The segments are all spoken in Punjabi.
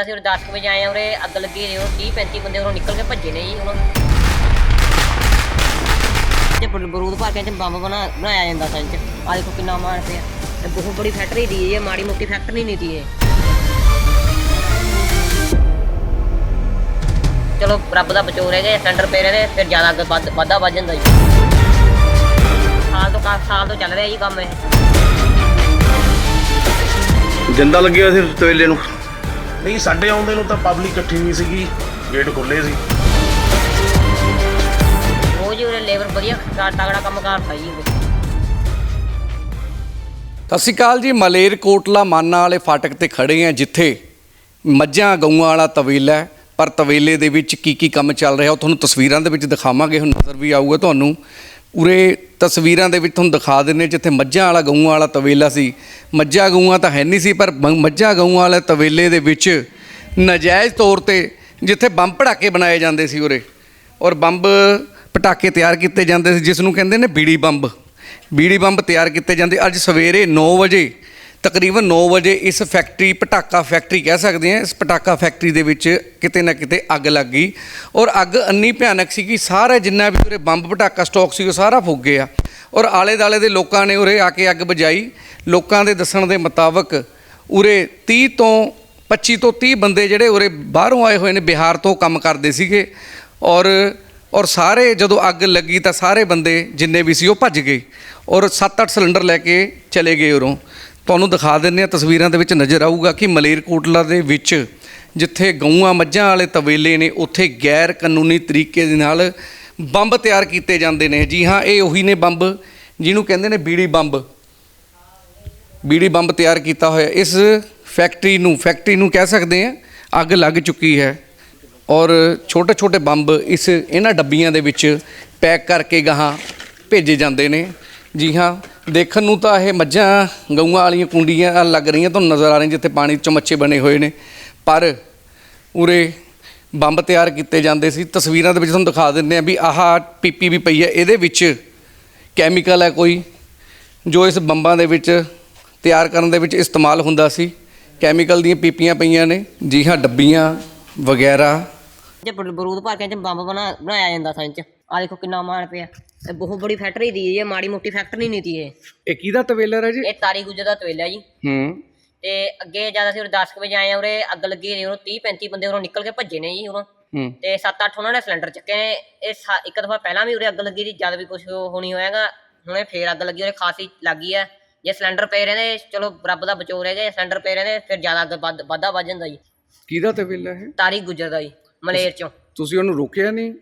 ਜਦ ਅਸੀਂ ਉਰੇ 10 ਵਜੇ ਆਏ ਆ, ਉਰੇ ਅੱਗ ਲੱਗੀ ਰਹੀ, ਉਹ 30 35 ਬੰਦੇ ਉਰੋਂ ਨਿਕਲ ਕੇ ਭੱਜੇ ਨੇ ਜੀ ਹੁਣ। ਜੇ ਬਰ- ਬਰੂਦ ਭਰ ਕੇ ਚ ਬੰਬ ਬਣਾ, ਬਣਾਇਆ ਜਾਂਦਾ ਸੀ ਚ ਆ ਦੇਖੋ ਕਿੰਨਾ ਮਾਰ ਪਿਆ। ਇਹ ਬਹੁਤ ਬੜੀ ਫੈਕਟਰੀ ਦੀ ਇਹ, ਮਾੜੀ ਮੋਟੀ ਫੈਕਟਰੀ ਨਹੀਂ ਦੀ ਇਹ। ਚਲੋ, ਰੱਬ ਦਾ ਬਚੋ ਰਹਿ ਗਏ ਸਿਲੰਡਰ ਪਏ ਰਹੇ ਫਿਰ ਜ਼ਿਆਦਾ ਅੱਗ ਵੱਧ- ਵਾਧਾ ਵੱਧ ਜਾਂਦਾ ਜੀ। ਸਾਲ ਤੋਂ ਕਾ, ਸਾਲ ਤੋਂ ਚੱਲ ਰਿਹਾ ਜੀ ਕੰਮ ਇਹ। ਜਿੰਦਾ ਲੱਗਿਆ ਸੀ ਤਵੇਲੇ ਨੂੰ। ਨਹੀਂ ਸਾਡੇ ਆਉਂਦੇ ਨੂੰ ਤਾਂ ਪਬਲਿਕ ਇਕੱਠੀ ਹੋਈ ਸੀਗੀ ਗੇਟ ਖੁੱਲੇ ਸੀ। ਉਹ ਜੀ ਉਰੇ ਲੇਬਰ ਵਧੀਆ ਤਗੜਾ ਕੰਮ ਕਰਦਾ ਜੀ ਉਰੇ ਸਤਿ ਸ਼੍ਰੀ ਅਕਾਲ ਜੀ ਮਲੇਰ ਕੋਟਲਾ ਮਾਨਾ ਵਾਲੇ ਫਾਟਕ ਤੇ ਖੜੇ ਆ ਜਿੱਥੇ ਮੱਝਾਂ ਗਊਆਂ ਵਾਲਾ ਤਵੇਲਾ ਹੈ। ਪਰ ਤਵੇਲੇ ਦੇ ਵਿੱਚ ਕੀ ਕੀ ਕੰਮ ਚੱਲ ਰਿਹਾ ਉਹ ਤੁਹਾਨੂੰ ਤਸਵੀਰਾਂ ਦੇ ਵਿੱਚ ਦਿਖਾਵਾਂਗੇ ਹੁਣ ਨਜ਼ਰ ਵੀ ਆਊਗਾ ਤੁਹਾਨੂੰ। ਉਰੇ ਤਸਵੀਰਾਂ ਦੇ ਵਿੱਚ ਤੁਹਾਨੂੰ ਦਿਖਾ ਦਿੰਨੇ ਜਿੱਥੇ ਮੱਝਾਂ ਵਾਲਾ ਗਊਆਂ ਵਾਲਾ ਤਵੇਲਾ ਸੀ। ਮੱਝਾਂ ਗਊਆਂ ਤਾਂ ਹੈ ਨਹੀਂ ਸੀ, ਪਰ ਮ- ਮੱਝਾਂ ਗਊਆਂ ਵਾਲੇ ਤਵੇਲੇ ਦੇ ਵਿੱਚ ਨਜਾਇਜ਼ ਤੌਰ ਤੇ ਜਿੱਥੇ ਬੰਬ ਪਟਾਕੇ ਬਣਾਏ ਜਾਂਦੇ ਸੀ ਉਰੇ, ਔਰ ਬੰਬ ਪਟਾਕੇ ਤਿਆਰ ਕੀਤੇ ਜਾਂਦੇ ਸੀ, ਜਿਸ ਨੂੰ ਕਹਿੰਦੇ ਨੇ ਬੀੜੀ ਬੰਬ। ਬੀੜੀ ਬੰਬ ਤਿਆਰ ਕੀਤੇ ਜਾਂਦੇ, ਅੱਜ ਸਵੇਰੇ 9 ਵਜੇ ਤਕਰੀਬਨ 9 ਵਜੇ ਇਸ ਫੈਕਟਰੀ, ਪਟਾਕਾ ਫੈਕਟਰੀ ਕਹਿ ਸਕਦੇ ਹਾਂ, ਇਸ ਪਟਾਕਾ ਫੈਕਟਰੀ ਦੇ ਵਿੱਚ ਕਿਤੇ ਨਾ ਕਿਤੇ ਅੱਗ ਲੱਗ ਗਈ ਔਰ ਅੱਗ ਇੰਨੀ ਭਿਆਨਕ ਸੀ ਕਿ ਸਾਰਾ ਜਿੰਨਾ ਵੀ ਉਰੇ ਬੰਬ ਪਟਾਕਾ ਸਟਾਕ ਸੀ ਉਹ ਸਾਰਾ ਫੁੱਕ ਗਿਆ ਔਰ ਆਲੇ ਦਾਲੇ ਦੇ ਲੋਕਾਂ ਨੇ ਉਰੇ ਆ ਕੇ ਅੱਗ ਬੁਝਾਈ। ਲੋਕਾਂ ਦੇ ਦੱਸਣ ਦੇ ਮੁਤਾਬਕ ਉਰੇ 30 ਤੋਂ 25 ਤੋਂ 30 ਬੰਦੇ ਜਿਹੜੇ ਉਰੇ ਬਾਹਰੋਂ ਆਏ ਹੋਏ ਨੇ, ਬਿਹਾਰ ਤੋਂ ਕੰਮ ਕਰਦੇ ਸੀਗੇ ਔਰ ਔਰ ਸਾਰੇ ਜਦੋਂ ਅੱਗ ਲੱਗੀ ਤਾਂ ਸਾਰੇ ਬੰਦੇ ਜਿੰਨੇ ਵੀ ਸੀ ਉਹ ਭੱਜ ਗਏ ਔਰ 7-8 ਸਿਲੰਡਰ ਲੈ ਕੇ ਚਲੇ ਗਏ ਉਰੋਂ। ਤੁਹਾਨੂੰ ਦਿਖਾ ਦਿੰਨੇ ਆ ਤਸਵੀਰਾਂ ਦੇ ਵਿੱਚ ਨਜ਼ਰ ਆਊਗਾ ਕਿ ਮਲੇਰਕੋਟਲਾ ਦੇ ਵਿੱਚ ਜਿੱਥੇ ਗਊਆਂ ਮੱਝਾਂ ਵਾਲੇ ਤਵੇਲੇ ਨੇ, ਉੱਥੇ ਗੈਰ ਕਾਨੂੰਨੀ ਤਰੀਕੇ ਦੇ ਨਾਲ ਬੰਬ ਤਿਆਰ ਕੀਤੇ ਜਾਂਦੇ ਨੇ। ਜੀ ਹਾਂ, ਇਹ ਉਹੀ ਨੇ ਬੰਬ, ਜਿਹਨੂੰ ਕਹਿੰਦੇ ਨੇ ਬੀੜੀ ਬੰਬ। ਬੀੜੀ ਬੰਬ ਤਿਆਰ ਕੀਤਾ ਹੋਇਆ। ਇਸ ਫੈਕਟਰੀ ਨੂੰ ਫੈਕਟਰੀ ਨੂੰ ਕਹਿ ਸਕਦੇ ਆ ਅੱਗ ਲੱਗ ਚੁੱਕੀ ਹੈ। ਔਰ ਛੋਟੇ ਛੋਟੇ ਬੰਬ ਇਸ ਇਹਨਾਂ ਡੱਬੀਆਂ ਦੇ ਵਿੱਚ ਪੈਕ ਕਰਕੇ ਗਾਹਾਂ ਭੇਜੇ ਜਾਂਦੇ ਨੇ। ਜੀ ਹਾਂ ਦੇਖਣ ਨੂੰ ਤਾਂ ਇਹ ਮੱਝਾਂ, ਗਊਆਂ ਵਾਲੀਆਂ ਕੁੰਡੀਆਂ ਲੱਗ ਰਹੀਆਂ ਤੁਹਾਨੂੰ ਨਜ਼ਰ ਆ ਰਹੀਆਂ ਜਿੱਥੇ ਪਾਣੀ 'ਚ ਮੱਛੇ ਬਣੇ ਹੋਏ ਨੇ। ਪਰ ਉਰੇ ਬੰਬ ਤਿਆਰ ਕੀਤੇ ਜਾਂਦੇ ਸੀ। ਤਸਵੀਰਾਂ ਦੇ ਵਿੱਚ ਤੁਹਾਨੂੰ ਦਿਖਾ ਦਿੰਦੇ ਆ ਵੀ ਆਹ ਪੀਪੀ ਵੀ ਪਈ ਹੈ। ਇਹਦੇ ਵਿੱਚ ਕੈਮੀਕਲ ਹੈ ਕੋਈ, ਜੋ ਇਸ ਬੰਬਾਂ ਦੇ ਵਿੱਚ ਤਿਆਰ ਕਰਨ ਦੇ ਵਿੱਚ ਇਸਤੇਮਾਲ ਹੁੰਦਾ ਸੀ। ਕੈਮੀਕਲ ਦੀਆਂ ਪੀਪੀਆਂ ਪਈਆਂ ਨੇ ਜੀ ਹਾਂ ਡੱਬੀਆਂ ਵਗੈਰਾ। ਜੇ ਬਰੂਦ ਭਰ ਕੇ ਚ ਬੰਬ ਬਣਾ, ਬਣਾਇਆ ਜਾਂਦਾ ਸੀ ਚ। ਆ ਦੇਖੋ ਕਿੰਨਾ ਮਾਰ ਪਿਆ। ਇਹ ਬਹੁਤ ਬੜੀ ਫੈਕਟਰੀ ਦੀ ਇਹ ਮਾੜੀ ਮੋਟੀ ਫੈਕਟਰੀ ਨਹੀਂ ਦੀ ਇਹ। ਇਹ ਕਿਹਦਾ ਤਵੇਲਰ ਹੈ ਜੀ? ਇਹ ਤਾਰੀ ਗੁੱਜਰ ਦਾ ਤਵੇਲਾ ਜੀ। ਹੂੰ। ਤੇ ਅੱਗੇ ਜਦ ਅਸੀਂ ਉਰੇ 10 ਕੁ ਵਜੇ ਆਏ ਆ ਉਰੇ ਅੱਗ ਲੱਗੀ ਰਹੀ ਉਹ 30 35 ਬੰਦੇ ਉਰੋਂ ਨਿਕਲ ਕੇ ਭੱਜੇ ਨੇ ਜੀ ਉਰੋਂ। ਹੂੰ। ਤੇ 7-8 ਉਹਨਾਂ ਨੇ ਸਿਲੰਡਰ ਚੱਕੇ ਨੇ। ਇਹ ਸਾ- ਇੱਕ ਦਫਾ ਪਹਿਲਾਂ ਵੀ ਉਰੇ ਅੱਗ ਲੱਗੀ ਸੀ ਜਦ ਵੀ ਕੁਝ ਹੋਣੀ ਹੋਏਗਾ ਹੁਣੇ ਫੇਰ ਅੱਗ ਲੱਗੀ ਉਰੇ ਖਾਸੀ ਲੱਗੀ ਆ। ਜੇ ਸਿਲੰਡਰ ਪਏ ਰਹਿੰਦੇ ਚਲੋ ਰੱਬ ਦਾ ਬਚੋ ਰਹਿ ਗਏ ਸਿਲੰਡਰ ਪਏ ਰਹਿੰਦੇ ਫਿਰ ਜ਼ਿਆਦਾ ਅੱਗ ਵੱਧ- ਵਾਧਾ ਵੱਧ ਜਾਂਦਾ ਜੀ। ਕਿਹਦਾ ਤਵੇਲਾ ਹੈ ਤਾਰੀ ਗੁੱਜਰ ਦਾ ਜੀ ਮਲੇਰ ਚੋਂ। ਤੁਸੀਂ ਉਹਨੂੰ ਰੋਕਿਆ ਨਹੀਂ?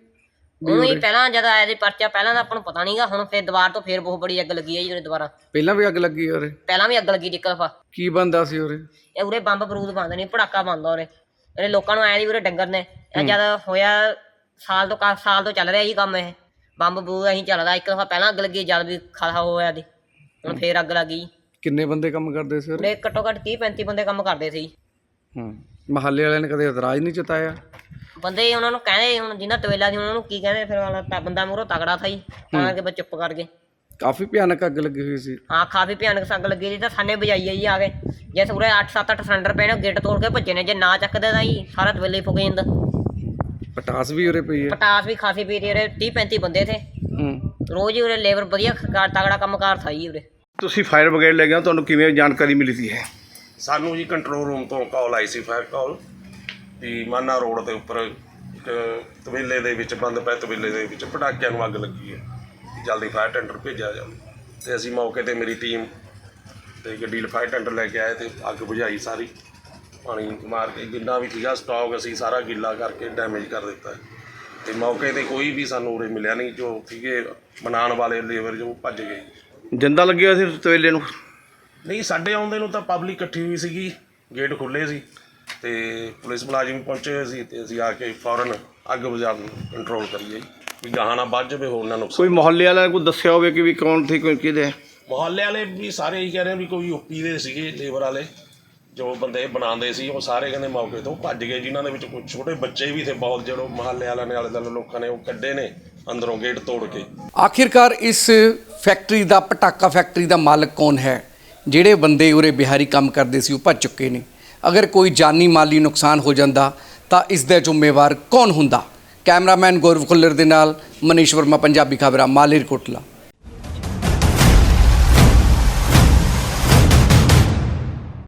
ਉਹਨੂੰ ਹੀ ਪਹਿਲਾਂ ਜਦ ਆਇਆ ਸੀ ਪਰਚਾ ਪਹਿਲਾਂ ਤਾਂ ਆਪਾਂ ਨੂੰ ਪਤਾ ਨਹੀਂਗਾ ਹੁਣ ਫੇਰ ਦੁਬਾਰ ਤੋਂ ਫੇਰ ਬਹੁਤ ਬੜੀ ਅੱਗ ਲੱਗੀ ਹੈ ਜੀ ਦੁਬਾਰਾ। ਪਹਿਲਾਂ ਵੀ ਅੱਗ ਲੱਗੀ ਉਰੇ? ਪਹਿਲਾਂ ਵੀ ਅੱਗ ਲੱਗੀ ਇੱਕ ਦਫਾ ਕੀ ਬੰਦਾ ਸੀ ਉਰੇ? ਇਹ ਉਰੇ ਬੰਬ ਬਰੂਦ ਬੰਦ ਨਹੀਂ ਪੜਾਕਾ ਬੰਦਾ ਉਰੇ। ਇਹਨੇ ਲੋਕਾਂ ਨੂੰ ਆਇਆ ਦੀ ਉਰੇ ਡੰਗਰ ਨੇ। ਇਹ ਜਦ ਹੋਇਆ ਸਾਲ ਤੋਂ ਕਾ ਸਾਲ ਤੋਂ ਚੱਲ ਰਿਹਾ ਜੀ ਕੰਮ ਇਹ। ਬੰਬ ਬਰੂਦ ਅਸੀਂ ਚੱਲਦਾ ਇੱਕ ਦਫਾ ਪਹਿਲਾਂ ਅੱਗ ਲੱਗੀ ਜਦ ਵੀ ਖਾਸਾ ਹੋਇਆ ਦੀ ਹੁਣ ਫੇਰ ਅੱਗ ਲੱਗੀ ਕਿੰਨੇ ਬੰਦੇ ਕੰਮ ਕਰਦੇ ਸੀ ਉਰੇ? ਉਰੇ ਘੱਟੋ ਘੱਟ 30 35 ਬੰਦੇ ਕੰਮ ਕਰਦੇ ਸੀ। ਹੂੰ। ਮਹੱਲੇ ਵਾਲਿਆਂ ਨੇ ਕਦੇ ਇਤਰਾਜ਼ ਨਹੀਂ ਜਤਾਇਆ? ਬੰਦੇ ਉਹਨਾਂ ਨੂੰ ਕਹਿੰਦੇ ਹੁਣ ਜਿਨ੍ਹਾਂ ਤਵੇਲਾ ਸੀ ਉਹਨਾਂ ਨੂੰ ਕੀ ਕਹਿੰਦੇ ਫਿਰ ਵਾਲਾ ਤਾਂ ਬੰਦਾ ਮੂਹਰੋਂ ਤਗੜਾ ਥਾ ਜੀ ਤਾਂ ਕਿ ਬਸ ਚੁੱਪ ਕਰ ਗਏ। ਕਾਫੀ ਭਿਆਨਕ ਅੱਗ ਲੱਗੀ ਹੋਈ ਸੀ। ਹਾਂ ਕਾਫੀ ਭਿਆਨਕ ਸੰਗ ਲੱਗੀ ਸੀ ਤਾਂ ਸਾਨੇ ਵਜਾਈ ਜੀ ਆ ਕੇ। ਜੇ ਸੂਰੇ 8 7 8 ਸਿਲੰਡਰ ਨੇ ਗੇਟ ਤੋੜ ਕੇ ਭੱਜੇ ਨੇ ਜੇ ਨਾ ਚੱਕਦੇ ਤਾਂ ਜੀ ਸਾਰਾ ਤਵੇਲੇ ਫੁਕ ਜਾਂਦਾ। ਪਟਾਸ ਵੀ ਉਰੇ ਪਈ ਹੈ ਪਟਾਸ ਵੀ ਖਾਸੀ ਪੀ ਰਹੀ ਉਰੇ 30 35 ਬੰਦੇ ਥੇ। ਹੂੰ। ਰੋਜ਼ ਹੀ ਉਰੇ ਲੇਬਰ ਵਧੀਆ ਖ- ਤਗੜਾ ਕੰਮ ਕਾਰ ਥਾ ਜੀ ਉਰੇ। ਤੁਸੀਂ ਫਾਇਰ ਬ੍ਰਿਗੇਡ ਲੈ ਗਏ ਤੁਹਾਨੂੰ ਕਿਵੇਂ ਜਾਣਕਾਰੀ ਮਿਲੀ ਸੀ ਹੈ ਸਾਨੂੰ ਜੀ ਕੰਟਰੋਲ ਰੂਮ ਤੋਂ ਕਾਲ ਆਈ ਸੀ ਫਾਇਰ ਕਾਲ ਵੀ ਮਾਨਾ ਰੋਡ ਦੇ ਉੱਪਰ ਇੱਕ ਤਵੇਲੇ ਦੇ ਵਿੱਚ ਬੰਦ ਪਏ ਤਵੇਲੇ ਦੇ ਵਿੱਚ ਪਟਾਕਿਆਂ ਨੂੰ ਅੱਗ ਲੱਗੀ ਹੈ ਜਲਦੀ ਫਾਇਰ ਟੈਂਡਰ ਭੇਜਿਆ ਜਾਵੇ। ਤੇ ਅਸੀਂ ਮੌਕੇ ਤੇ ਮੇਰੀ ਟੀਮ ਤੇ ਗੱਡੀ ਫਾਇਰ ਟੈਂਡਰ ਲੈ ਕੇ ਆਏ ਤੇ ਅੱਗ ਬੁਝਾਈ ਸਾਰੀ। ਪਾਣੀ ਮਾਰ ਕੇ ਜਿੰਨਾ ਵੀ ਸੀਗਾ ਸਟਾਕ ਅਸੀਂ ਸਾਰਾ ਗਿੱਲਾ ਕਰਕੇ ਡੈਮੇਜ ਕਰ ਦਿੱਤਾ ਤੇ ਮੌਕੇ ਤੇ ਕੋਈ ਵੀ ਸਾਨੂੰ ਉਰੇ ਮਿਲਿਆ ਨਹੀਂ ਜੋ ਸੀਗੇ ਬਣਾਉਣ ਵਾਲੇ ਲੇਬਰ ਜੋ ਭੱਜ ਗਏ। ਜਿੰਦਾ ਲੱਗਿਆ ਸੀ ਤਵੇਲੇ ਨੂੰ? ਨਹੀਂ ਸਾਡੇ ਆਉਂਦੇ ਨੂੰ ਤਾਂ ਪਬਲਿਕ ਇਕੱਠੀ ਹੋਈ ਸੀਗੀ ਗੇਟ ਖੁੱਲੇ ਸੀ। ਤੇ ਪੁਲਿਸ ਮੁਲਾਜ਼ਮ ਪਹੁੰਚੇ ਹੋਏ ਸੀ ਤੇ ਅਸੀਂ ਆ ਕੇ ਫੌਰਨ ਅੱਗ ਬੁਝਾ ਕੰਟਰੋਲ ਕਰੀਏ ਵੀ ਗਾਹਾਂ ਨਾ ਵੱਜ ਜਾਵੇ ਹੋਰ ਨਾ ਨੁਕਸਾਨ। ਕੋਈ ਮੁਹੱਲੇ ਵਾਲਾ ਕੋਈ ਦੱਸਿਆ ਹੋਵੇ ਕਿ ਵੀ ਕੌਣ ਸੀ ਕੋਈ ਕਿਹਦੇ? ਮੁਹੱਲੇ ਵਾਲੇ ਵੀ ਸਾਰੇ ਹੀ ਕਹਿ ਰਹੇ ਵੀ ਕੋਈ ਯੂਪੀ ਦੇ ਸੀਗੇ ਲੇਬਰ ਵਾਲੇ। ਜੋ ਬੰਦੇ ਬਣਾਉਂਦੇ ਸੀ ਉਹ ਸਾਰੇ ਕਹਿੰਦੇ ਮੌਕੇ ਤੋਂ ਭੱਜ ਗਏ ਜਿਨ੍ਹਾਂ ਦੇ ਵਿੱਚ ਕੁਝ ਛੋਟੇ ਬੱਚੇ ਵੀ ਥੇ ਬਹੁਤ ਜਿਹੜੋ ਮੁਹੱਲੇ ਵਾਲਿਆਂ ਨੇ ਆਲੇ ਦੁਆਲੇ ਲੋਕਾਂ ਨੇ ਉਹ ਕੱਢੇ ਨੇ ਅੰਦਰੋਂ ਗੇਟ ਤੋੜ ਕੇ। ਆਖਿਰਕਾਰ ਇਸ ਫੈਕਟਰੀ ਦਾ ਪਟਾਕਾ ਫੈਕਟਰੀ ਦਾ ਮਾਲਕ ਕੌਣ ਹੈ? ਜਿਹੜੇ ਬੰਦੇ ਉਰੇ ਬਿਹਾਰੀ ਕੰਮ ਕਰਦੇ ਸੀ ਉਹ ਭੱਜ ਚੁੱਕੇ ਨੇ। ਅਗਰ ਕੋਈ ਜਾਨੀ ਮਾਲੀ ਨੁਕਸਾਨ ਹੋ ਜਾਂਦਾ, ਤਾਂ ਇਸ ਦਾ ਜ਼ਿੰਮੇਵਾਰ ਕੌਣ ਹੁੰਦਾ? ਕੈਮਰਾਮੈਨ ਗੌਰਵ ਖੁੱਲਰ ਦੇ ਨਾਲ ਮਨੀਸ਼ ਵਰਮਾ, ਪੰਜਾਬੀ ਖਬਰਾਂ, ਮਾਲੇਰਕੋਟਲਾ।